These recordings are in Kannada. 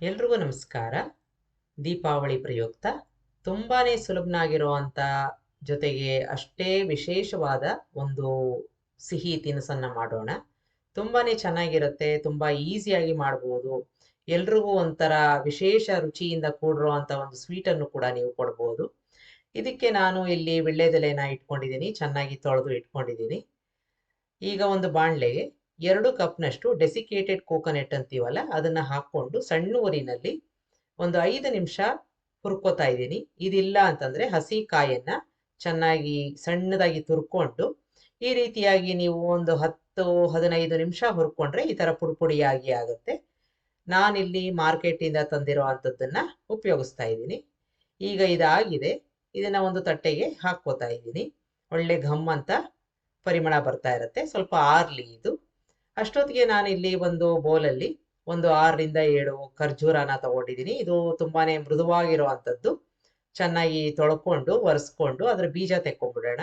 ಎಲ್ರಿಗೂ ನಮಸ್ಕಾರ. ದೀಪಾವಳಿ ಪ್ರಯುಕ್ತ. ತುಂಬಾನೇ ಸುಲಭನಾಗಿರುವಂಥ ಜೊತೆಗೆ ಅಷ್ಟೇ ವಿಶೇಷವಾದ ಒಂದು ಸಿಹಿ ತಿನಿಸನ್ನ ಮಾಡೋಣ. ತುಂಬಾನೇ ಚೆನ್ನಾಗಿರುತ್ತೆ, ತುಂಬಾ ಈಸಿಯಾಗಿ ಮಾಡ್ಬೋದು. ಎಲ್ರಿಗೂ ಒಂಥರ ವಿಶೇಷ ರುಚಿಯಿಂದ ಕೂಡಿರುವಂಥ ಒಂದು ಸ್ವೀಟನ್ನು ಕೂಡ ನೀವು ಕೊಡ್ಬೋದು. ಇದಕ್ಕೆ ನಾನು ಇಲ್ಲಿ ವಿಳ್ಳೆದೆಲೆನ ಇಟ್ಕೊಂಡಿದ್ದೀನಿ, ಚೆನ್ನಾಗಿ ತೊಳೆದು ಇಟ್ಕೊಂಡಿದ್ದೀನಿ. ಈಗ ಒಂದು ಬಾಣಲೆಗೆ ಎರಡು ಕಪ್ನಷ್ಟು ಡೆಸಿಕೇಟೆಡ್ ಕೋಕೋನೆಟ್ ಅಂತೀವಲ್ಲ, ಅದನ್ನ ಹಾಕೊಂಡು ಸಣ್ಣ ಊರಿನಲ್ಲಿ ಒಂದು ಐದು ನಿಮಿಷ ಹುರ್ಕೋತಾ ಇದ್ದೀನಿ. ಇದಿಲ್ಲ ಅಂತಂದ್ರೆ ಹಸಿ ಕಾಯನ್ನ ಚೆನ್ನಾಗಿ ಸಣ್ಣದಾಗಿ ತುರ್ಕೊಂಡು ಈ ರೀತಿಯಾಗಿ ನೀವು ಒಂದು ಹತ್ತು, ಹದಿನೈದು ನಿಮಿಷ ಹುರ್ಕೊಂಡ್ರೆ ಈ ತರ ಪುಡಿಪುಡಿಯಾಗಿ ಆಗುತ್ತೆ. ನಾನಿಲ್ಲಿ ಮಾರ್ಕೆಟಿಂದ ತಂದಿರೋ ಉಪಯೋಗಿಸ್ತಾ ಇದ್ದೀನಿ. ಈಗ ಇದಾಗಿದೆ. ಇದನ್ನ ಒಂದು ತಟ್ಟೆಗೆ ಹಾಕೋತಾ ಇದ್ದೀನಿ. ಒಳ್ಳೆ ಘಮ್ ಅಂತ ಪರಿಮಳ ಬರ್ತಾ ಇರುತ್ತೆ. ಸ್ವಲ್ಪ ಆರ್ಲಿ ಇದು. ಅಷ್ಟೊತ್ತಿಗೆ ನಾನು ಇಲ್ಲಿ ಒಂದು ಬೌಲಲ್ಲಿ ಒಂದು ಆರರಿಂದ ಏಳು ಖರ್ಜೂರನ ತಗೊಂಡಿದ್ದೀನಿ. ಇದು ತುಂಬಾನೇ ಮೃದುವಾಗಿರುವಂಥದ್ದು. ಚೆನ್ನಾಗಿ ತೊಳ್ಕೊಂಡು, ಒರೆಸ್ಕೊಂಡು, ಅದ್ರ ಬೀಜ ತೆಕ್ಕೊಂಡ್ಬಿಡೋಣ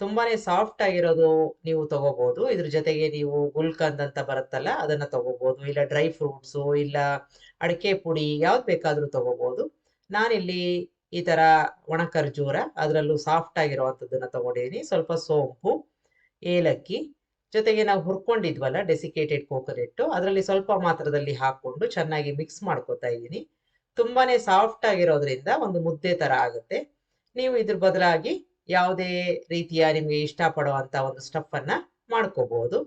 ತುಂಬಾನೇ ಸಾಫ್ಟ್ ಆಗಿರೋದು ನೀವು ತಗೋಬಹುದು ಇದ್ರ ಜೊತೆಗೆ ನೀವು ಗುಲ್ಕಂದ್ ಅಂತ ಬರುತ್ತಲ್ಲ, ಅದನ್ನ ತಗೋಬಹುದು ಇಲ್ಲ ಡ್ರೈ ಫ್ರೂಟ್ಸು, ಇಲ್ಲ ಅಡಿಕೆ ಪುಡಿ ಯಾವ್ದು ಬೇಕಾದ್ರೂ ತಗೋಬಹುದು ನಾನಿಲ್ಲಿ ಈ ತರ ಒಣ ಖರ್ಜೂರ, ಅದರಲ್ಲೂ ಸಾಫ್ಟ್ ಆಗಿರುವಂಥದ್ದನ್ನ ತಗೊಂಡಿದ್ದೀನಿ. ಸ್ವಲ್ಪ ಸೋಂಪು, ಏಲಕ್ಕಿ ಜೊತೆಗೆ ನಾವು ಹುರ್ಕೊಂಡಿದ್ವಲ್ಲ ಡೆಸಿಕೇಟೆಡ್ ಕೋಕೋನೆಟ್ ಅದರಲ್ಲಿ ಸ್ವಲ್ಪ ಮಾತ್ರದಲ್ಲಿ ಹಾಕೊಂಡು ಚೆನ್ನಾಗಿ ಮಿಕ್ಸ್ ಮಾಡ್ಕೋತಾ ಇದ್ದೀನಿ. ತುಂಬಾನೇ ಸಾಫ್ಟ್ ಆಗಿರೋದ್ರಿಂದ ಒಂದು ಮುದ್ದೆ ತರ ಆಗುತ್ತೆ. ನೀವು ಇದ್ರ ಬದಲಾಗಿ ಯಾವುದೇ ರೀತಿಯ ನಿಮಗೆ ಇಷ್ಟಪಡುವಂತ ಒಂದು ಸ್ಟಫ್ ಅನ್ನ ಮಾಡ್ಕೋಬಹುದು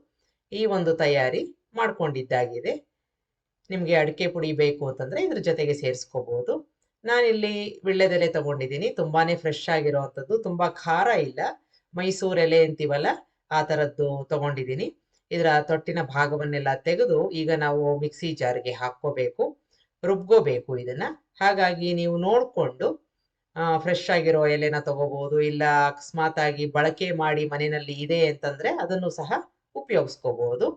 ಈ ಒಂದು ತಯಾರಿ ಮಾಡ್ಕೊಂಡಿದ್ದಾಗಿದೆ. ನಿಮಗೆ ಅಡಿಕೆ ಪುಡಿ ಬೇಕು ಅಂತಂದ್ರೆ ಇದ್ರ ಜೊತೆಗೆ ಸೇರಿಸ್ಕೋಬಹುದು ನಾನಿಲ್ಲಿ ವಿಳ್ಳೆದೆಲೆ ತಗೊಂಡಿದ್ದೀನಿ. ತುಂಬಾನೇ ಫ್ರೆಶ್ ಆಗಿರುವಂಥದ್ದು ತುಂಬಾ ಖಾರ ಇಲ್ಲ. ಮೈಸೂರು ಎಲೆ ಅಂತೀವಲ್ಲ ಆ ತರದ್ದು ತಗೊಂಡಿದ್ದೀನಿ. ಇದರ ತೊಟ್ಟಿನ ಭಾಗವನ್ನೆಲ್ಲ ತೆಗೆದು ಈಗ ನಾವು ಮಿಕ್ಸಿ ಜಾರ್ಗೆ ಹಾಕೋಬೇಕು ರುಬ್ಕೋಬೇಕು ಇದನ್ನ. ಹಾಗಾಗಿ ನೀವು ನೋಡ್ಕೊಂಡು ಫ್ರೆಶ್ ಆಗಿರೋ ಎಲೆನ ತಗೋಬಹುದು ಇಲ್ಲ ಅಕಸ್ಮಾತ್ ಆಗಿ ಬಳಕೆ ಮಾಡಿ ಮನೆಯಲ್ಲಿ ಇದೆ ಅಂತಂದ್ರೆ ಅದನ್ನು ಸಹ ಉಪಯೋಗಿಸ್ಕೋಬಹುದು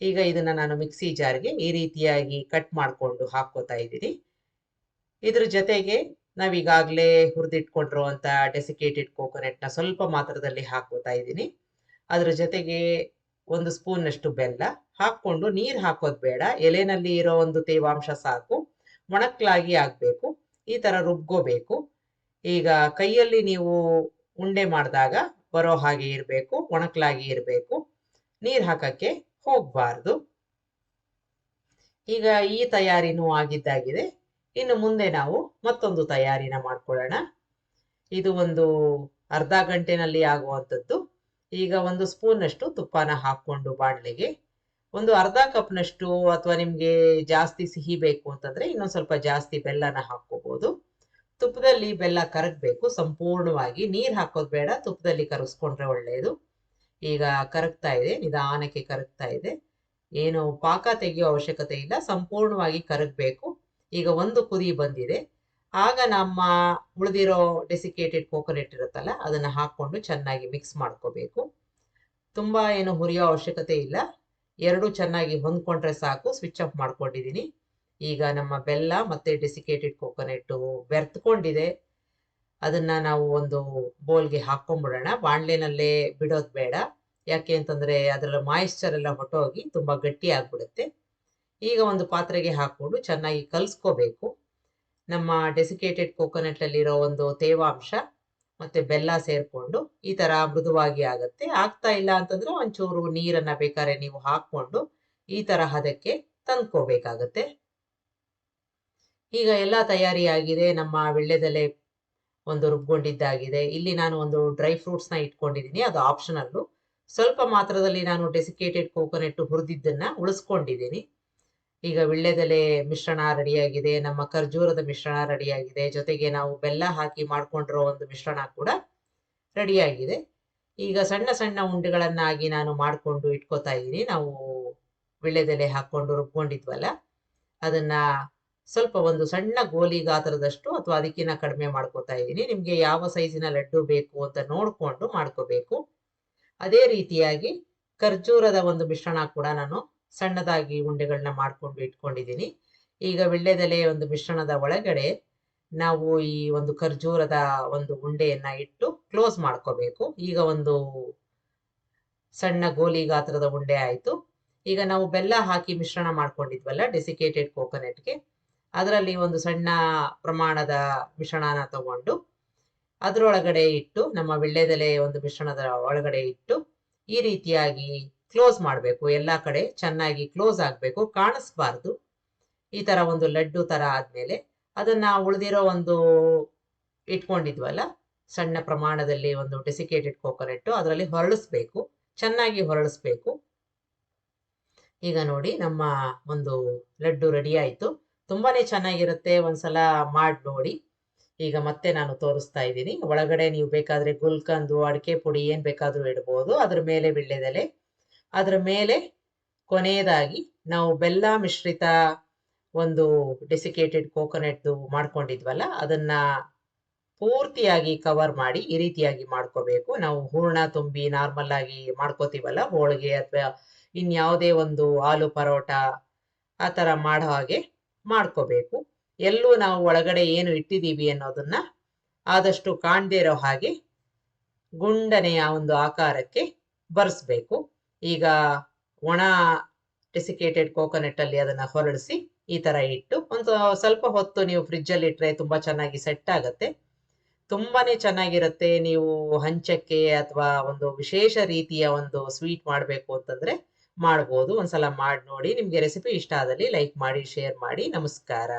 ಈಗ ಇದನ್ನ ನಾನು ಮಿಕ್ಸಿ ಜಾರ್ಗೆ ಈ ರೀತಿಯಾಗಿ ಕಟ್ ಮಾಡ್ಕೊಂಡು ಹಾಕೋತಾ ಇದ್ದೀನಿ. ಇದ್ರ ಜೊತೆಗೆ ನಾವೀಗಾಗಲೇ ಹುರಿದಿಟ್ಕೊಂಡಿರುವಂತ ಡೆಸಿಕೇಟೆಡ್ ಕೋಕೋನೆಟ್ನ ಸ್ವಲ್ಪ ಮಾತ್ರದಲ್ಲಿ ಹಾಕೋತಾ ಇದ್ದೀನಿ. ಅದ್ರ ಜೊತೆಗೆ ಒಂದು ಸ್ಪೂನ್ನಷ್ಟು ಬೆಲ್ಲ ಹಾಕ್ಕೊಂಡು ನೀರು ಹಾಕೋದು ಬೇಡ. ಎಲೆನಲ್ಲಿ ಇರೋ ಒಂದು ತೇವಾಂಶ ಸಾಕು. ಮೊಣಕ್ಲಾಗಿ ಆಗಬೇಕು. ಈ ತರ ರುಬ್ಕೋಬೇಕು. ಈಗ ಕೈಯಲ್ಲಿ ನೀವು ಉಂಡೆ ಮಾಡಿದಾಗ ಬರೋ ಹಾಗೆ ಇರಬೇಕು. ಒಣಕ್ಲಾಗಿ ಇರಬೇಕು. ನೀರು ಹಾಕಕ್ಕೆ ಹೋಗಬಾರ್ದು. ಈಗ ಈ ತಯಾರಿನೂ ಆಗಿದ್ದಾಗಿದೆ. ಇನ್ನು ಮುಂದೆ ನಾವು ಮತ್ತೊಂದು ತಯಾರಿನ ಮಾಡ್ಕೊಳ್ಳೋಣ. ಇದು ಒಂದು ಅರ್ಧ ಗಂಟೆನಲ್ಲಿ ಆಗುವಂಥದ್ದು. ಈಗ ಒಂದು ಸ್ಪೂನ್ನಷ್ಟು ತುಪ್ಪನ ಹಾಕೊಂಡು ಬಾಣಲೆಗೆ. ಒಂದು ಅರ್ಧ ಕಪ್ನಷ್ಟು ಅಥವಾ ನಿಮಗೆ ಜಾಸ್ತಿ ಸಿಹಿ ಬೇಕು ಅಂತಂದ್ರೆ ಇನ್ನೊಂದು ಸ್ವಲ್ಪ ಜಾಸ್ತಿ ಬೆಲ್ಲನ ಹಾಕೋಬಹುದು ತುಪ್ಪದಲ್ಲಿ ಬೆಲ್ಲ ಕರಗಬೇಕು, ಸಂಪೂರ್ಣವಾಗಿ. ನೀರು ಹಾಕೋದು ಬೇಡ, ತುಪ್ಪದಲ್ಲಿ ಕರಗಿಸ್ಕೊಂಡ್ರೆ ಒಳ್ಳೆಯದು ಈಗ ಕರಗ್ತಾ ಇದೆ, ನಿಧಾನಕ್ಕೆ ಕರಗ್ತಾ ಇದೆ. ಏನು ಪಾಕ ತೆಗೆಯೋ ಅವಶ್ಯಕತೆ ಇಲ್ಲ, ಸಂಪೂರ್ಣವಾಗಿ ಕರಗಬೇಕು. ಈಗ ಒಂದು ಕುದಿ ಬಂದಿದೆ. ಆಗ ನಮ್ಮ ಉಳಿದಿರೋ ಡೆಸಿಕೇಟೆಡ್ ಕೋಕೋನೆಟ್ ಇರುತ್ತಲ್ಲ, ಅದನ್ನ ಹಾಕೊಂಡು ಚೆನ್ನಾಗಿ ಮಿಕ್ಸ್ ಮಾಡ್ಕೋಬೇಕು. ತುಂಬಾ ಏನು ಹುರಿಯೋ ಅವಶ್ಯಕತೆ ಇಲ್ಲ. ಎರಡು ಚೆನ್ನಾಗಿ ಹೊಂದ್ಕೊಂಡ್ರೆ ಸಾಕು ಸ್ವಿಚ್ ಆಫ್ ಮಾಡ್ಕೊಂಡಿದ್ದೀನಿ ಈಗ ನಮ್ಮ ಬೆಲ್ಲ ಮತ್ತೆ ಡೆಸಿಕೇಟೆಡ್ ಕೋಕೋನೆಟ್ ಬೆರ್ತ್ಕೊಂಡಿದೆ. ಅದನ್ನ ನಾವು ಒಂದು ಬೌಲ್ಗೆ ಹಾಕ್ಕೊಂಡ್ಬಿಡೋಣ ಬಾಣ್ಲೆನಲ್ಲೇ ಬಿಡೋದು ಬೇಡ. ಯಾಕೆ ಅಂತಂದ್ರೆ ಅದರ ಮಾಯಿಶ್ಚರ್ ಎಲ್ಲ ಹೊಟ್ಟೋಗಿ ತುಂಬಾ ಗಟ್ಟಿ ಆಗ್ಬಿಡುತ್ತೆ. ಈಗ ಒಂದು ಪಾತ್ರೆಗೆ ಹಾಕೊಂಡು ಚೆನ್ನಾಗಿ ಕಲ್ಸ್ಕೋಬೇಕು. ನಮ್ಮ ಡೆಸಿಕೇಟೆಡ್ ಕೋಕೋನಟ್ ಅಲ್ಲಿರೋ ಒಂದು ತೇವಾಂಶ ಮತ್ತೆ ಬೆಲ್ಲ ಸೇರ್ಕೊಂಡು ಈ ತರ ಮೃದುವಾಗಿ ಆಗತ್ತೆ. ಆಗ್ತಾ ಇಲ್ಲ ಅಂತಂದ್ರೆ ಒಂಚೂರು ನೀರನ್ನ ಬೇಕಾದ್ರೆ ನೀವು ಹಾಕೊಂಡು ಈ ತರ ಹದಕ್ಕೆ ತಂದ್ಕೋಬೇಕಾಗತ್ತೆ. ಈಗ ಎಲ್ಲ ತಯಾರಿಯಾಗಿದೆ. ನಮ್ಮ ವಿಳ್ಳೆದೆಲೆ ಒಂದು ರುಬ್ಕೊಂಡಿದ್ದಾಗಿದೆ. ಇಲ್ಲಿ ನಾನು ಒಂದು ಡ್ರೈ ಫ್ರೂಟ್ಸ್ನ ಇಟ್ಕೊಂಡಿದ್ದೀನಿ. ಅದು ಆಪ್ಷನಲ್ಲು ಸ್ವಲ್ಪ ಮಾತ್ರದಲ್ಲಿ ನಾನು ಡೆಸಿಕೇಟೆಡ್ ಕೋಕೋನೆಟ್ ಹುರಿದಿದ್ದನ್ನ ಉಳಿಸ್ಕೊಂಡಿದ್ದೀನಿ. ಈಗ ವಿಳ್ಳೆದೆಲೆ ಮಿಶ್ರಣ ರೆಡಿಯಾಗಿದೆ, ನಮ್ಮ ಖರ್ಜೂರದ ಮಿಶ್ರಣ ರೆಡಿಯಾಗಿದೆ, ಜೊತೆಗೆ ನಾವು ಬೆಲ್ಲ ಹಾಕಿ ಮಾಡ್ಕೊಂಡಿರೋ ಒಂದು ಮಿಶ್ರಣ ಕೂಡ ರೆಡಿಯಾಗಿದೆ. ಈಗ ಸಣ್ಣ ಸಣ್ಣ ಉಂಡೆಗಳನ್ನಾಗಿ ನಾನು ಮಾಡಿಕೊಂಡು ಇಟ್ಕೋತಾ ಇದ್ದೀನಿ. ನಾವು ವಿಳ್ಳೆದೆಲೆ ಹಾಕೊಂಡು ರುಬ್ಕೊಂಡಿದ್ವಲ್ಲ, ಅದನ್ನ ಸ್ವಲ್ಪ ಒಂದು ಸಣ್ಣ ಗೋಲಿ ಗಾತ್ರದಷ್ಟು ಅಥವಾ ಅದಕ್ಕಿಂತ ಕಡಿಮೆ ಮಾಡ್ಕೋತಾ ಇದ್ದೀನಿ. ನಿಮಗೆ ಯಾವ ಸೈಜಿನ ಲಡ್ಡು ಬೇಕು ಅಂತ ನೋಡ್ಕೊಂಡು ಮಾಡ್ಕೋಬೇಕು. ಅದೇ ರೀತಿಯಾಗಿ ಖರ್ಜೂರದ ಒಂದು ಮಿಶ್ರಣ ಕೂಡ ನಾನು ಸಣ್ಣದಾಗಿ ಉಂಡೆಗಳನ್ನ ಮಾಡ್ಕೊಂಡು ಇಟ್ಕೊಂಡಿದ್ದೀನಿ. ಈಗ ವಿಳ್ಳೆದೆಲೆ ಒಂದು ಮಿಶ್ರಣದ ಒಳಗಡೆ ನಾವು ಈ ಒಂದು ಖರ್ಜೂರದ ಒಂದು ಉಂಡೆಯನ್ನ ಇಟ್ಟು ಕ್ಲೋಸ್ ಮಾಡ್ಕೋಬೇಕು. ಈಗ ಒಂದು ಸಣ್ಣ ಗೋಲಿ ಗಾತ್ರದ ಉಂಡೆ ಆಯಿತು. ಈಗ ನಾವು ಬೆಲ್ಲ ಹಾಕಿ ಮಿಶ್ರಣ ಮಾಡ್ಕೊಂಡಿದ್ವಲ್ಲ, ಡೆಸಿಕೇಟೆಡ್ ಕೋಕೋನೆಟ್ಗೆ, ಅದರಲ್ಲಿ ಒಂದು ಸಣ್ಣ ಪ್ರಮಾಣದ ಮಿಶ್ರಣನ ತಗೊಂಡು ಅದರೊಳಗಡೆ ಇಟ್ಟು, ನಮ್ಮ ವಿಳ್ಳೆದೆಲೆ ಒಂದು ಮಿಶ್ರಣದ ಒಳಗಡೆ ಇಟ್ಟು, ಈ ರೀತಿಯಾಗಿ ಕ್ಲೋಸ್ ಮಾಡಬೇಕು, ಎಲ್ಲ ಕಡೆ ಚೆನ್ನಾಗಿ ಕ್ಲೋಸ್ ಆಗಬೇಕು, ಕಾಣಿಸ್ಬಾರ್ದು. ಈ ತರ ಒಂದು ಲಡ್ಡು ತರ ಆದ್ಮೇಲೆ ಅದನ್ನ ಉಳಿದಿರೋ ಒಂದು ಇಟ್ಕೊಂಡಿದ್ವಲ್ಲ, ಸಣ್ಣ ಪ್ರಮಾಣದಲ್ಲಿ ಒಂದು ಡೆಸಿಕೇಟೆಡ್ ಕೋಕೋನೆಟ್ಟು ಅದರಲ್ಲಿ ಹೊರಳಿಸ್ಬೇಕು, ಚೆನ್ನಾಗಿ ಹೊರಳಿಸ್ಬೇಕು. ಈಗ ನೋಡಿ ನಮ್ಮ ಒಂದು ಲಡ್ಡು ರೆಡಿ ಆಯ್ತು. ತುಂಬಾನೇ ಚೆನ್ನಾಗಿರುತ್ತೆ, ಒಂದ್ಸಲ ಮಾಡಿ ನೋಡಿ. ಈಗ ಮತ್ತೆ ನಾನು ತೋರಿಸ್ತಾ ಇದ್ದೀನಿ. ಒಳಗಡೆ ನೀವು ಬೇಕಾದ್ರೆ ಗುಲ್ಕಂದು, ಅಡಿಕೆ ಪುಡಿ ಏನ್ ಬೇಕಾದ್ರೂ ಇಡ್ಬೋದು. ಅದ್ರ ಮೇಲೆ ವಿಳ್ಳೆದೆಲೆ ಅದ್ರ ಮೇಲೆ ಕೊನೆಯದಾಗಿ ನಾವು ಬೆಲ್ಲ ಮಿಶ್ರಿತ ಒಂದು ಡೆಸಿಕೇಟೆಡ್ ಕೋಕೋನಟ್ ಮಾಡ್ಕೊಂಡಿದ್ವಲ್ಲ, ಅದನ್ನ ಪೂರ್ತಿಯಾಗಿ ಕವರ್ ಮಾಡಿ ಈ ರೀತಿಯಾಗಿ ಮಾಡ್ಕೋಬೇಕು. ನಾವು ಹೂರ್ಣ ತುಂಬಿ ನಾರ್ಮಲ್ ಆಗಿ ಮಾಡ್ಕೋತೀವಲ್ಲ, ಹೋಳಿಗೆ ಅಥವಾ ಇನ್ಯಾವುದೇ ಒಂದು ಆಲೂ ಪರೋಟ ಆ ಥರ ಮಾಡೋ ಹಾಗೆ ಮಾಡ್ಕೋಬೇಕು. ಎಲ್ಲೂ ನಾವು ಒಳಗಡೆ ಏನು ಇಟ್ಟಿದ್ದೀವಿ ಅನ್ನೋದನ್ನ ಆದಷ್ಟು ಕಾಣದೇ ಇರೋ ಹಾಗೆ ಗುಂಡನೆಯ ಒಂದು ಆಕಾರಕ್ಕೆ ಬರ್ಸ್ಬೇಕು. ಈಗ ಒಣ ಡೆಸಿಕೇಟೆಡ್ ಕೋಕೋನಟ್ ಅಲ್ಲಿ ಅದನ್ನ ಹೊರಳಿಸಿ ಈ ತರ ಇಟ್ಟು ಒಂದು ಸ್ವಲ್ಪ ಹೊತ್ತು ನೀವು ಫ್ರಿಜ್ ಅಲ್ಲಿ ಇಟ್ರೆ ತುಂಬಾ ಚೆನ್ನಾಗಿ ಸೆಟ್ ಆಗತ್ತೆ. ತುಂಬಾನೇ ಚೆನ್ನಾಗಿರುತ್ತೆ. ನೀವು ಹಂಚಕ್ಕೆ ಅಥವಾ ಒಂದು ವಿಶೇಷ ರೀತಿಯ ಒಂದು ಸ್ವೀಟ್ ಮಾಡಬೇಕು ಅಂತಂದ್ರೆ ಮಾಡ್ಬೋದು. ಒಂದ್ಸಲ ಮಾಡಿ ನೋಡಿ. ನಿಮ್ಗೆ ರೆಸಿಪಿ ಇಷ್ಟ ಆದಲ್ಲಿ ಲೈಕ್ ಮಾಡಿ ಶೇರ್ ಮಾಡಿ. ನಮಸ್ಕಾರ.